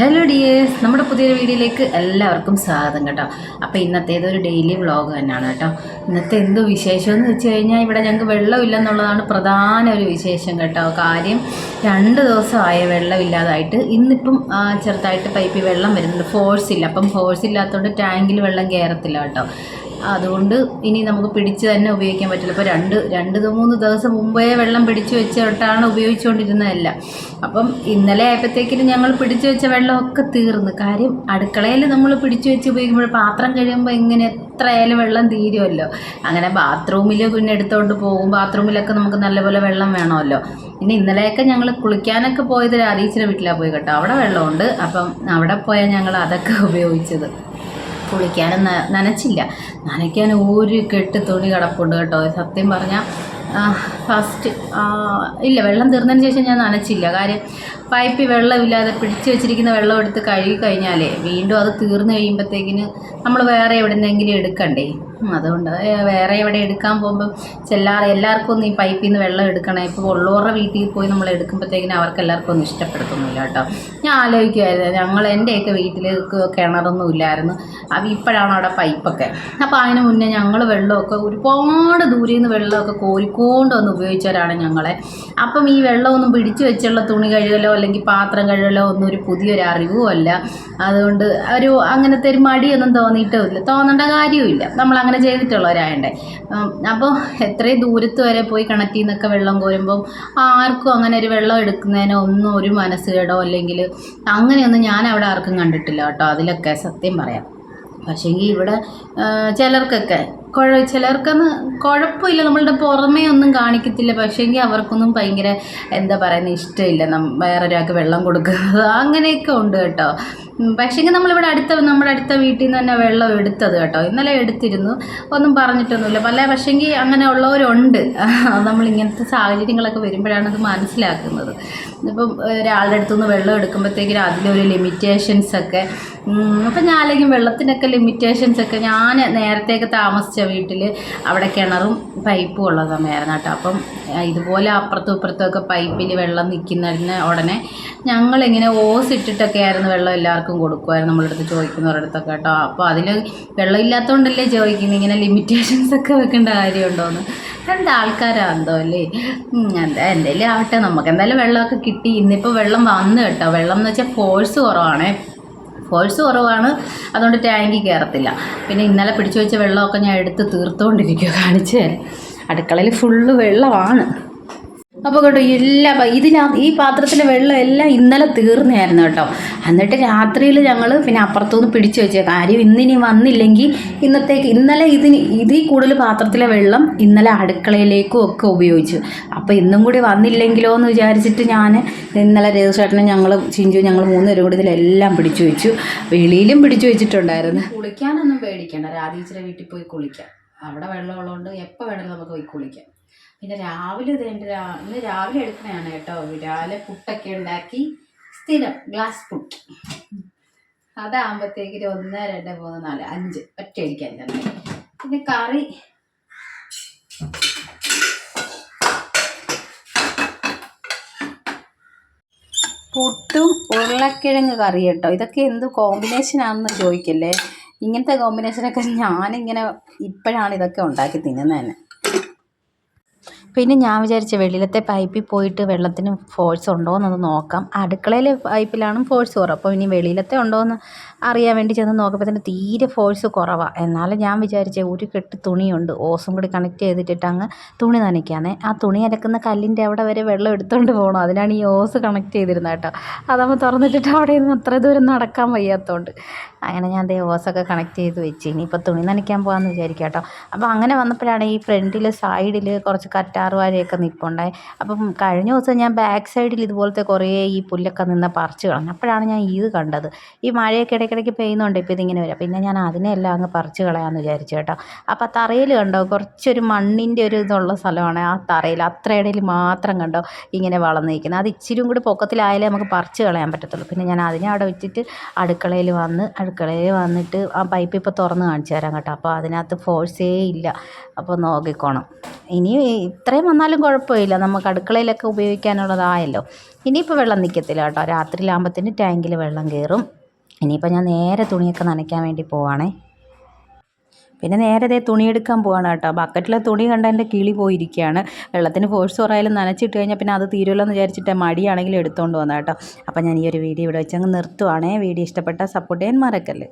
Hello dears നമ്മുടെ പുതിയൊരു വീഡിയോയിലേക്ക് എല്ലാവർക്കും സ്വാഗതം കേട്ടോ. അപ്പോൾ ഇന്നത്തേത് ഒരു ഡെയിലി വ്ളോഗ് തന്നെയാണ് കേട്ടോ. ഇന്നത്തെ എന്ത് വിശേഷം എന്ന് വെച്ച് കഴിഞ്ഞാൽ ഇവിടെ ഞങ്ങൾക്ക് വെള്ളമില്ലെന്നുള്ളതാണ് പ്രധാന ഒരു വിശേഷം കേട്ടോ. കാര്യം രണ്ട് ദിവസമായ വെള്ളമില്ലാതായിട്ട് ഇന്നിപ്പം ചെറുതായിട്ട് പൈപ്പിൽ വെള്ളം വരുന്നുണ്ട്. ഫോഴ്സ് ഇല്ല. അപ്പം ഫോഴ്സ് ഇല്ലാത്തതുകൊണ്ട് ടാങ്കിൽ വെള്ളം കയറത്തില്ല കേട്ടോ. അതുകൊണ്ട് ഇനി നമുക്ക് പിടിച്ച് തന്നെ ഉപയോഗിക്കാൻ പറ്റില്ല. ഇപ്പോൾ രണ്ട് രണ്ട് മൂന്ന് ദിവസം മുമ്പേ വെള്ളം പിടിച്ചു വെച്ചിട്ടാണ് ഉപയോഗിച്ചുകൊണ്ടിരുന്നതല്ല. അപ്പം ഇന്നലെ ആയപ്പോഴത്തേക്കിന് ഞങ്ങൾ പിടിച്ചു വെച്ച വെള്ളമൊക്കെ തീർന്നു. കാര്യം അടുക്കളയിൽ നമ്മൾ പിടിച്ചു വെച്ച് ഉപയോഗിക്കുമ്പോൾ പാത്രം കഴിയുമ്പോൾ ഇങ്ങനെ എത്ര ആയാലും വെള്ളം തീരുമല്ലോ. അങ്ങനെ ബാത്റൂമിൽ പിന്നെ എടുത്തുകൊണ്ട് പോകും. ബാത്റൂമിലൊക്കെ നമുക്ക് നല്ലപോലെ വെള്ളം വേണമല്ലോ. പിന്നെ ഇന്നലെയൊക്കെ ഞങ്ങൾ കുളിക്കാനൊക്കെ പോയത് രാധീച്ചിന്റെ വീട്ടിലാണ് പോയി കേട്ടോ. അവിടെ വെള്ളമുണ്ട്. അപ്പം അവിടെ പോയാൽ ഞങ്ങൾ അതൊക്കെ ഉപയോഗിച്ചത്. കുളിക്കാനും നനച്ചില്ല. നനയ്ക്കാൻ ഒരു കെട്ട് തുണി കിടപ്പുണ്ട് കേട്ടോ. സത്യം പറഞ്ഞാൽ ഫസ്റ്റ് ഇല്ല വെള്ളം തീർന്നതിന് ശേഷം ഞാൻ നനച്ചില്ല. കാര്യം പൈപ്പിൽ വെള്ളമില്ലാതെ പിടിച്ച് വെച്ചിരിക്കുന്ന വെള്ളം എടുത്ത് കഴുകി കഴിഞ്ഞാലേ വീണ്ടും അത് തീർന്നു കഴിയുമ്പോഴത്തേക്കിന് നമ്മൾ വേറെ എവിടെന്നെങ്കിലും എടുക്കണ്ടേ. അതുകൊണ്ട് വേറെ എവിടെ എടുക്കാൻ പോകുമ്പം ചെല്ലാറ് എല്ലാവർക്കും ഒന്നും ഈ പൈപ്പിൽ നിന്ന് വെള്ളം എടുക്കണേ. ഇപ്പോൾ ഉള്ളവരുടെ വീട്ടിൽ പോയി നമ്മൾ എടുക്കുമ്പോഴത്തേക്കിന് അവർക്ക് എല്ലാവർക്കും ഒന്നും ഇഷ്ടപ്പെടുത്തുന്നില്ല കേട്ടോ. ഞാൻ ആലോചിക്കുമായിരുന്നു ഞങ്ങൾ എന്റെയൊക്കെ വീട്ടിൽ കിണറൊന്നും ഇല്ലായിരുന്നു. അത് ഇപ്പോഴാണ് അവിടെ പൈപ്പൊക്കെ. അപ്പോൾ അതിന് മുന്നേ ഞങ്ങൾ വെള്ളമൊക്കെ ഒരുപാട് ദൂരെ നിന്ന് വെള്ളമൊക്കെ കോരിക്കൊണ്ട് വന്ന് ഉപയോഗിച്ചവരാണ് ഞങ്ങളെ. അപ്പം ഈ വെള്ളമൊന്നും പിടിച്ചു വെച്ചുള്ള തുണി കഴുകലോ അല്ലെങ്കിൽ പാത്രം കഴുകലോ ഒന്നും ഒരു പുതിയൊരു അറിവും അല്ല. അതുകൊണ്ട് ഒരു അങ്ങനത്തെ ഒരു മടിയൊന്നും തോന്നിയിട്ടുമില്ല തോന്നേണ്ട കാര്യവുമില്ല. നമ്മൾ അങ്ങനെ ചെയ്തിട്ടുള്ളവരായണ്ടേ അപ്പോൾ എത്രയും ദൂരത്ത് വരെ പോയി കിണറ്റിൽ നിന്നൊക്കെ വെള്ളം കോരുമ്പം ആർക്കും അങ്ങനെ ഒരു വെള്ളം എടുക്കുന്നതിനോ ഒന്നും ഒരു മനസ്സുകേടോ അല്ലെങ്കിൽ അങ്ങനെയൊന്നും ഞാൻ അവിടെ ആർക്കും കണ്ടിട്ടില്ല കേട്ടോ. അതിലൊക്കെ സത്യം പറയാം. പക്ഷേങ്കിൽ ഇവിടെ ചിലർക്കൊക്കെ കുഴ ചിലർക്കൊന്ന് കുഴപ്പമില്ല. നമ്മളുടെ പുറമേ ഒന്നും കാണിക്കത്തില്ല. പക്ഷേങ്കിൽ അവർക്കൊന്നും ഭയങ്കര എന്താ പറയുന്നത് ഇഷ്ടമില്ല. വേറൊരാൾക്ക് വെള്ളം കൊടുക്കുന്നത്. അങ്ങനെയൊക്കെ ഉണ്ട് കേട്ടോ. പക്ഷേങ്കിൽ നമ്മളിവിടെ അടുത്ത നമ്മുടെ അടുത്ത വീട്ടിൽ നിന്ന് തന്നെ വെള്ളം എടുത്തത് കേട്ടോ. ഇന്നലെ എടുത്തിരുന്നു. ഒന്നും പറഞ്ഞിട്ടൊന്നുമില്ല. പല പക്ഷേങ്കിൽ അങ്ങനെ ഉള്ളവരുണ്ട്. നമ്മൾ ഇങ്ങനത്തെ സാഹചര്യങ്ങളൊക്കെ വരുമ്പോഴാണ് അത് മനസ്സിലാക്കുന്നത്. ഇപ്പം ഒരാളുടെ അടുത്തുനിന്ന് വെള്ളം എടുക്കുമ്പോഴത്തേക്കും അതിലൊരു ലിമിറ്റേഷൻസ് ഒക്കെ. ഉം, അപ്പം ഞാൻ അല്ലെങ്കിൽ വെള്ളത്തിനൊക്കെ ലിമിറ്റേഷൻസ് ഒക്കെ ഞാൻ നേരത്തെയൊക്കെ താമസിച്ച വീട്ടിൽ അവിടെ കിണറും പൈപ്പും ഉള്ള സമയമായിരുന്നു കേട്ടോ. അപ്പം ഇതുപോലെ അപ്പുറത്തും ഇപ്പുറത്തുമൊക്കെ പൈപ്പിൽ വെള്ളം നിൽക്കുന്നതിന് ഉടനെ ഞങ്ങളിങ്ങനെ ഓസ് ഇട്ടിട്ടൊക്കെ ആയിരുന്നു വെള്ളം എല്ലാവർക്കും കൊടുക്കുമായിരുന്നു നമ്മളടുത്ത് ചോദിക്കുന്നവരടുത്തൊക്കെ കേട്ടോ. അപ്പോൾ അതിൽ വെള്ളം ഇല്ലാത്തതുകൊണ്ടല്ലേ ചോദിക്കുന്നത് ഇങ്ങനെ ലിമിറ്റേഷൻസ് ഒക്കെ വെക്കേണ്ട കാര്യമുണ്ടോയെന്ന് രണ്ട് ആൾക്കാരാന്തോ അല്ലേ? എന്താ എന്തായാലും ആവട്ടെ. നമുക്ക് എന്തായാലും വെള്ളമൊക്കെ കിട്ടി. ഇന്നിപ്പോൾ വെള്ളം വന്നു കേട്ടോ. വെള്ളം എന്ന് വെച്ചാൽ ഫോഴ്സ് കുറവാണേ. ഫോഴ്സ് കുറവാണ്. അതുകൊണ്ട് ടാങ്കി കയറത്തില്ല പിന്നെ ഇന്നലെ പിടിച്ചു വെച്ച വെള്ളമൊക്കെ ഞാൻ എടുത്ത് തീർത്തുകൊണ്ടിരിക്കുക കാണിച്ചു അടുക്കളയിൽ ഫുള്ള് വെള്ളമാണ്. അപ്പോൾ കേട്ടോ എല്ലാ ഇതിനാ ഈ പാത്രത്തിലെ വെള്ളം എല്ലാം ഇന്നലെ തീർന്നായിരുന്നു കേട്ടോ. എന്നിട്ട് രാത്രിയിൽ ഞങ്ങൾ പിന്നെ അപ്പുറത്തുനിന്ന് പിടിച്ചു വെച്ച. കാര്യം ഇന്നിനി വന്നില്ലെങ്കിൽ ഇന്നത്തേക്ക് ഇന്നലെ ഇതിന് ഇതിൽ കൂടുതൽ പാത്രത്തിലെ വെള്ളം ഇന്നലെ അടുക്കളയിലേക്കും ഒക്കെ ഉപയോഗിച്ചു. അപ്പോൾ ഇന്നും കൂടി വന്നില്ലെങ്കിലോ എന്ന് വിചാരിച്ചിട്ട് ഞാൻ ഇന്നലെ രേതുചേട്ടനും ഞങ്ങൾ ചിഞ്ചു ഞങ്ങൾ മൂന്നുപേരും കൂടി ഇതിലെല്ലാം പിടിച്ചു വെച്ചു. വെളിയിലും പിടിച്ചു വെച്ചിട്ടുണ്ടായിരുന്നു. കുളിക്കാനൊന്നും പേടിക്കണ്ട. രാധീച്ചിരെ വീട്ടിൽ പോയി കുളിക്കാം. അവിടെ വെള്ളമുള്ളതുകൊണ്ട് എപ്പോൾ വേണമെങ്കിലും നമുക്ക് പോയി കുളിക്കാം. പിന്നെ രാവിലെ ഇത് എന്റെ ഇന്ന് രാവിലെ എടുക്കുന്നതാണ് കേട്ടോ. രാവിലെ പുട്ടൊക്കെ ഉണ്ടാക്കി സ്ഥിരം ഗ്ലാസ് പുട്ട്. അതാകുമ്പോഴത്തേക്കിന് ഒന്ന് രണ്ട് മൂന്ന് നാല് അഞ്ച് ഒറ്റ അടിക്കാൻ തന്നെ. പിന്നെ കറി. പുട്ടും ഉരുളക്കിഴങ്ങ് കറി കേട്ടോ. ഇതൊക്കെ എന്ത് കോമ്പിനേഷൻ ആണെന്ന് ചോദിക്കല്ലേ? ഇങ്ങനത്തെ കോമ്പിനേഷനൊക്കെ ഞാനിങ്ങനെ ഇപ്പോഴാണ് ഇതൊക്കെ ഉണ്ടാക്കി തിന്നുന്നത് തന്നെ. പിന്നെ ഞാൻ വിചാരിച്ച വെളിയിലത്തെ പൈപ്പിൽ പോയിട്ട് വെള്ളത്തിന് ഫോഴ്സ് ഉണ്ടോ എന്നൊന്ന് നോക്കാം. അടുക്കളയിലെ പൈപ്പിലാണ് ഫോഴ്സ് കുറവ്. അപ്പോൾ ഇനി വെളിയിലത്തെ ഉണ്ടോ എന്ന് അറിയാൻ വേണ്ടി ചെന്ന് നോക്കുമ്പോൾ തന്നെ തീരെ ഫോഴ്സ് കുറവാണ് എന്നാലും ഞാൻ വിചാരിച്ച ഒരു കെട്ട് തുണിയുണ്ട്. ഓസും കൂടി കണക്ട് ചെയ്തിട്ടിട്ട് അങ്ങ് തുണി നനയ്ക്കാന്നേ. ആ തുണി അലക്കുന്ന കല്ലിന്റെ അവിടെ വരെ വെള്ളം എടുത്തുകൊണ്ട് പോകണം അതിനാണ് ഈ ഓസ് കണക്ട് ചെയ്തിരുന്നത് കേട്ടോ. അതാകുമ്പോൾ തുറന്നിട്ടിട്ട് അവിടെ നിന്ന് അത്ര ദൂരം നടക്കാൻ വയ്യാത്തതുകൊണ്ട് അങ്ങനെ ഞാൻ ദേ ഓസൊക്കെ കണക്ട് ചെയ്ത് വെച്ച്. ഇനിയിപ്പോൾ തുണി നനയ്ക്കാൻ പോകാമെന്ന് വിചാരിക്കാം കേട്ടോ. അപ്പോൾ അങ്ങനെ വന്നപ്പോഴാണ് ഈ ഫ്രണ്ടിൽ സൈഡിൽ കുറച്ച് കറ്റാർവാഴയൊക്കെ നിൽപ്പുണ്ടായി അപ്പം കഴിഞ്ഞ ദിവസം ഞാൻ ബാക്ക് സൈഡിൽ ഇതുപോലത്തെ കുറേ ഈ പുല്ലൊക്കെ നിന്ന് പറിച്ച് കളഞ്ഞു. അപ്പോഴാണ് ഞാൻ ഇത് കണ്ടത്. ഈ മഴയൊക്കെ ഇടയ്ക്കിടയ്ക്ക് പെയ്യുന്നുണ്ട്. ഇപ്പോൾ ഇതിങ്ങനെ വരാം. പിന്നെ ഞാൻ അതിനെല്ലാം അങ്ങ് പറിച്ച് കളയാമെന്ന് വിചാരിച്ചു കേട്ടോ. അപ്പോൾ ആ തറയിൽ കണ്ടോ? കുറച്ചൊരു മണ്ണിന്റെ ഒരു ഇതുള്ള സ്ഥലമാണ് ആ തറയിൽ. അത്ര ഇടയിൽ മാത്രം കണ്ടോ? ഇങ്ങനെ വളർന്നു നിൽക്കുന്നത്. അത് ഇച്ചിരിയും കൂടി പൊക്കത്തിലായാലേ നമുക്ക് പറിച്ച് കളയാൻ പറ്റത്തുള്ളൂ. പിന്നെ ഞാൻ അതിനെ അവിടെ വെച്ചിട്ട് അടുക്കളയിൽ വന്ന് അടുക്കളയിൽ വന്നിട്ട് ആ പൈപ്പ് ഇപ്പോൾ തുറന്ന് കാണിച്ചു തരാം കേട്ടോ. അപ്പോൾ അതിനകത്ത് ഫോഴ്സേ ഇല്ല. അപ്പോൾ നോക്കിക്കോണം. ഇനി ഇത്രയും വന്നാലും കുഴപ്പമില്ല. നമുക്ക് അടുക്കളയിലൊക്കെ ഉപയോഗിക്കാനുള്ളതായല്ലോ. ഇനിയിപ്പോൾ വെള്ളം നിൽക്കത്തില്ല കേട്ടോ. രാത്രിയിലാകുമ്പത്തിന് ടാങ്കിൽ വെള്ളം കയറും. ഇനിയിപ്പോൾ ഞാൻ നേരെ തുണിയൊക്കെ നനയ്ക്കാൻ വേണ്ടി പോവാണേ. പിന്നെ നേരെ ദേ തുണി എടുക്കാൻ പോവാണ് കേട്ടോ. ബക്കറ്റിലെ തുണി കണ്ട എന്റെ കിളി പോയിരിക്കുകയാണ്. വെള്ളത്തിന് ഫോഴ്സ് കുറയാലും നനച്ചിട്ട് കഴിഞ്ഞാൽ പിന്നെ അത് തീരുമല്ലോ എന്ന് വിചാരിച്ചിട്ട് മടിയാണെങ്കിലും എടുത്തുകൊണ്ട് വന്നത് കേട്ടോ. അപ്പോൾ ഞാൻ ഈ ഒരു വീഡിയോ ഇവിടെ വെച്ചങ്ങ് നിർത്തുവാണേ. വീഡിയോ ഇഷ്ടപ്പെട്ട സപ്പോർട്ട് ചെയ്യാൻ മറക്കല്ലേ.